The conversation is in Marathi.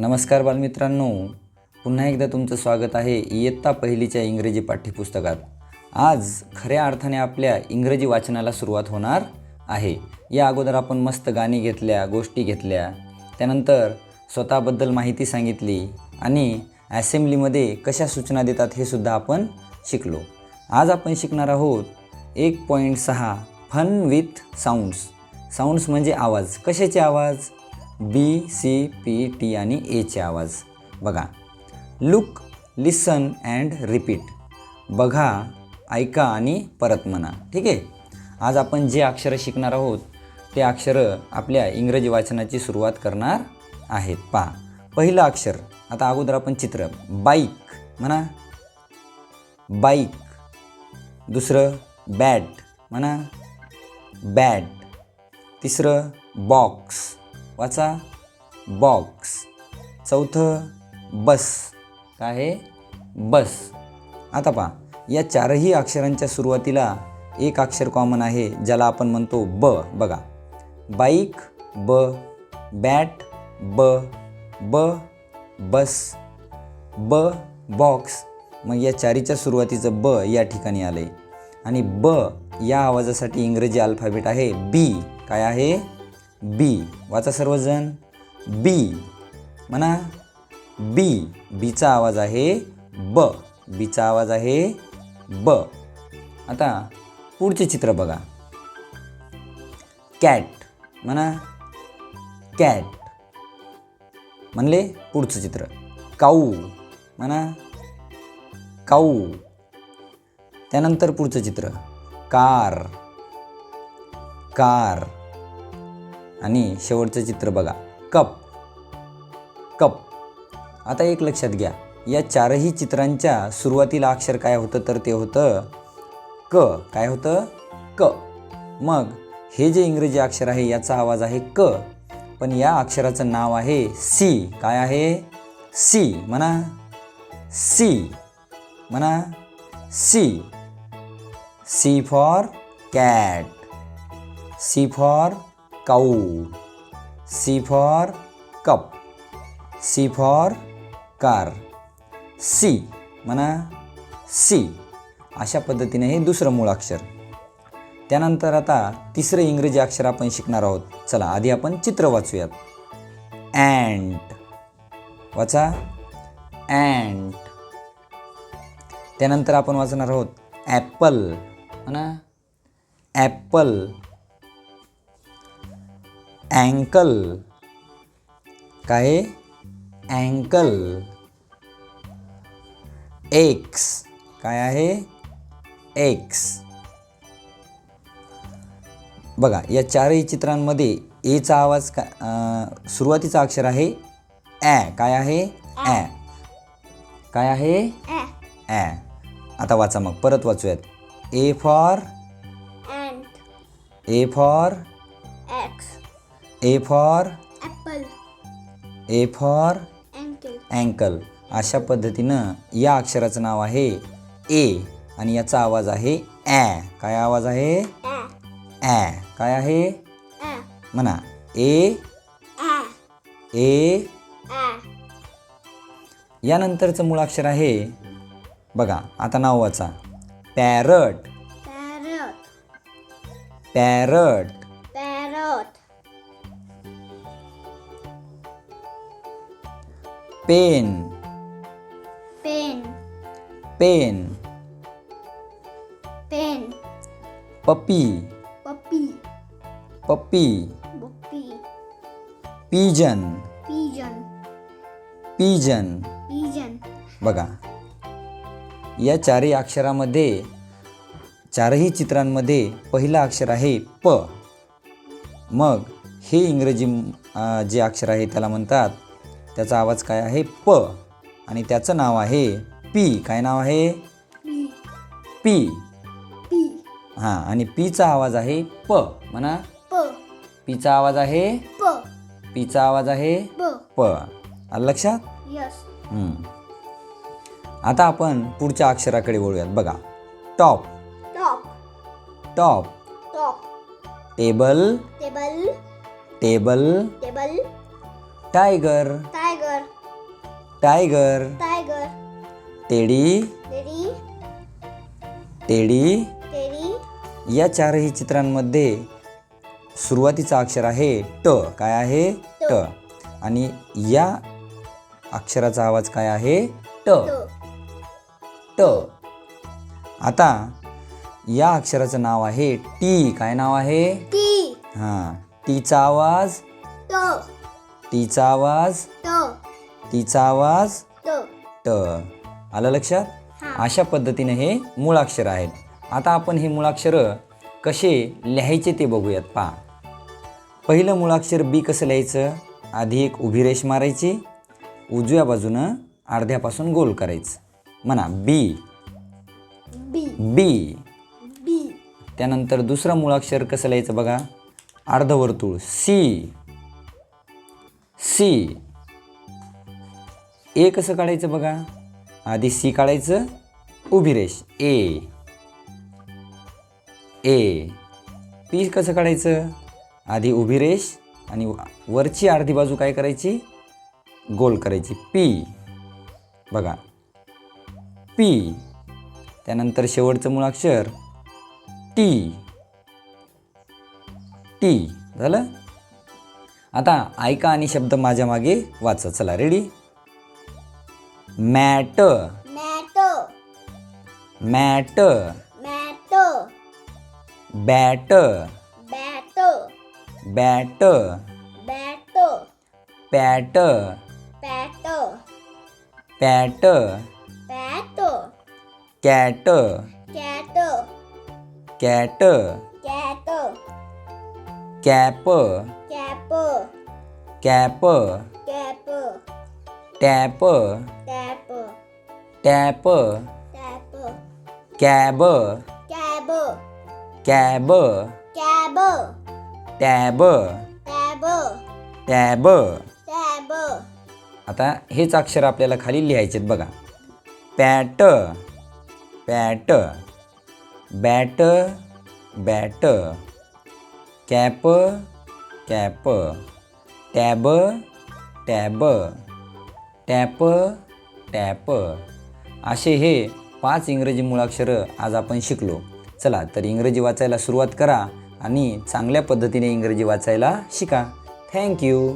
नमस्कार बालमित्रांनो. पुन्हा एकदा तुमचं स्वागत आहे इयत्ता पहिलीच्या इंग्रजी पाठ्यपुस्तकात. आज खऱ्या अर्थाने आपल्या इंग्रजी वाचनाला सुरुवात होणार आहे. या अगोदर आपण मस्त गाणी घेतल्या गोष्टी घेतल्या. त्यानंतर स्वतःबद्दल माहिती सांगितली आणि ॲसेंब्लीमध्ये कशा सूचना देतात हे सुद्धा आपण शिकलो. आज आपण शिकणार आहोत एक पॉईंट सहा फन विथ साऊंड्स साऊंड्स म्हणजे आवाज. कशाचे आवाज? बी सी पी टी आणि एचे आवाज. बघा. लुक लिसन अँड रिपीट बघा ऐका आणि परत म्हणा. ठीक आहे? आज आपण जे अक्षरं शिकणार आहोत ते अक्षरं आपल्या इंग्रजी वाचनाची सुरुवात करणार आहेत. पहा. पहिलं अक्षर आता अगोदर आपण चित्र. बाईक म्हणा. बाईक दुसरं बॅट म्हणा. बॅट तिसरं बॉक्स वाचा. बॉक्स चौथं बस काय आहे? बस आता पहा या चारही अक्षरांच्या सुरुवातीला एक अक्षर कॉमन आहे ज्याला आपण म्हणतो ब. बघा. बाईक ब बॅट ब ब बस ब बॉक्स मग या चारीच्या सुरुवातीचं ब या ठिकाणी आलं आहे आणि ब या आवाजासाठी इंग्रजी अल्फाबेट आहे बी काय आहे? बी. वाचा सर्वजण. बी. म्हणा. बी. बीचा आवाज आहे ब. बीचा आवाज आहे ब. आता पुढचे चित्र बघा. कॅट. म्हणा. कॅट. म्हणले पुढचं चित्र. काऊ. म्हणा. काऊ. त्यानंतर पुढचं चित्र. कार. कार. आणि शेवटचं चित्र बघा. कप. कप. आता एक लक्षात घ्या. या चारही चित्रांच्या सुरुवातीला अक्षर काय होतं तर ते होतं क. काय होतं? क. मग हे जे इंग्रजी अक्षर आहे याचा आवाज आहे क. पण या अक्षराचं नाव आहे सी. काय आहे? सी. म्हणा. सी. म्हणा. C. C for cat. C for cow C for cup. C for car. C म्हणा सी. अशा पद्धतीने हे दुसरं मूळ अक्षर. त्यानंतर आता तिसरं इंग्रजी अक्षर आपण शिकणार आहोत. चला आधी आपण चित्र वाचूयात. अँट. वाचा. अँट. त्यानंतर आपण वाचणार आहोत ॲपल. म्हणा ॲपल. अँकल काय? अँकल एक्स काय आहे? एक्स बघा या चारही चित्रांमध्ये एचा आवाज का सुरुवातीचा अक्षर आहे ॲ काय आहे? ॲ काय आहे? ॲ आता वाचा मग. परत वाचूयात. A for A for A for apple. A for ankle अशा पद्धतीनं या अक्षराचं नाव आहे ए आणि याचा आवाज आहे ॲ काय आवाज आहे? ॲ काय आहे? म्हणा. ए ए यानंतरचं मूळ अक्षर आहे बघा आता नाव वाचा. Parrot parrot. Parrot pen. pen pen. pen puppy. puppy puppy puppy pigeon. pigeon pigeon. pigeon बघा. या चारही अक्षरामध्ये चारही चित्रांमध्ये पहिलं अक्षर आहे प. मग हे इंग्रजी जे अक्षर आहे त्याला म्हणतात त्याचा आवाज काय आहे? प. आणि त्याचं नाव आहे पी. काय नाव आहे? पी. p हां आणि पीचा आवाज आहे प. म्हणा. पीचा आवाज आहे? p पीचा आवाज आहे? प. आलं लक्षात. आता आपण पुढच्या अक्षराकडे वळूयात. बघा. Top. top top. top table. table table. table tiger. Tiger. Tiger. Teddy. Teddy. Teddy. Teddy. या चारही चित्रांमध्ये सुरुवातीचा अक्षर आहे ट. काय आहे? ट. आणि या अक्षराचा आवाज काय आहे? ट. ट. आता या अक्षराचं नाव आहे टी. काय नाव आहे? टी. हां. टीचा आवाज? टीचा आवाज? तो टीचा आवाज ट. आलं लक्षात? हां. अशा पद्धतीने हे मूळाक्षर आहेत. आता आपण हे मूळाक्षर कसे लिहायचे ते बघूयात. पहा. पहिलं मूळाक्षर बी कसं लिहायचं? आधी एक उभी रेष मारायची उजव्या बाजूनं अर्ध्यापासून गोल करायचं. म्हणा बी. बी. बी. त्यानंतर दुसरं मूळाक्षर कसं लिहायचं बघा? अर्धवर्तुळ. सी. सी. ए कसं काढायचं बघा? आधी सी काढायचं उभी रेष ए. ए. पी कसं काढायचं? आधी उभी रेष आणि वरची अर्धी बाजू काय करायची? गोल करायची. पी बघा. पी त्यानंतर शेवटचं मूळाक्षर टी टी झालं? आता ऐका आणि शब्द माझ्या मागे वाचा. चला ready matter. Matter. Matter. Matter. Batter. Batter. Batter. Batter. Patter. Patter. Patter. Patter. Catter. Catter. Catter. Catter. Capper. Capper. Capper. Capper. Tapper. Tapper tap. Tap. Cab. Cab. Cab. Cab. Tab. Tab. Tab. Tab. आता हेच अक्षर आपल्याला खाली लिहायचे आहेत बघा. Pat. Pat. Bat. Bat. Cap. Cap. Tab. Tab. Tap. Tap. असे हे पाच इंग्रजी मुळाक्षरं आज आपण शिकलो. चला तर इंग्रजी वाचायला सुरुवात करा आणि चांगल्या पद्धतीने इंग्रजी वाचायला शिका. थँक्यू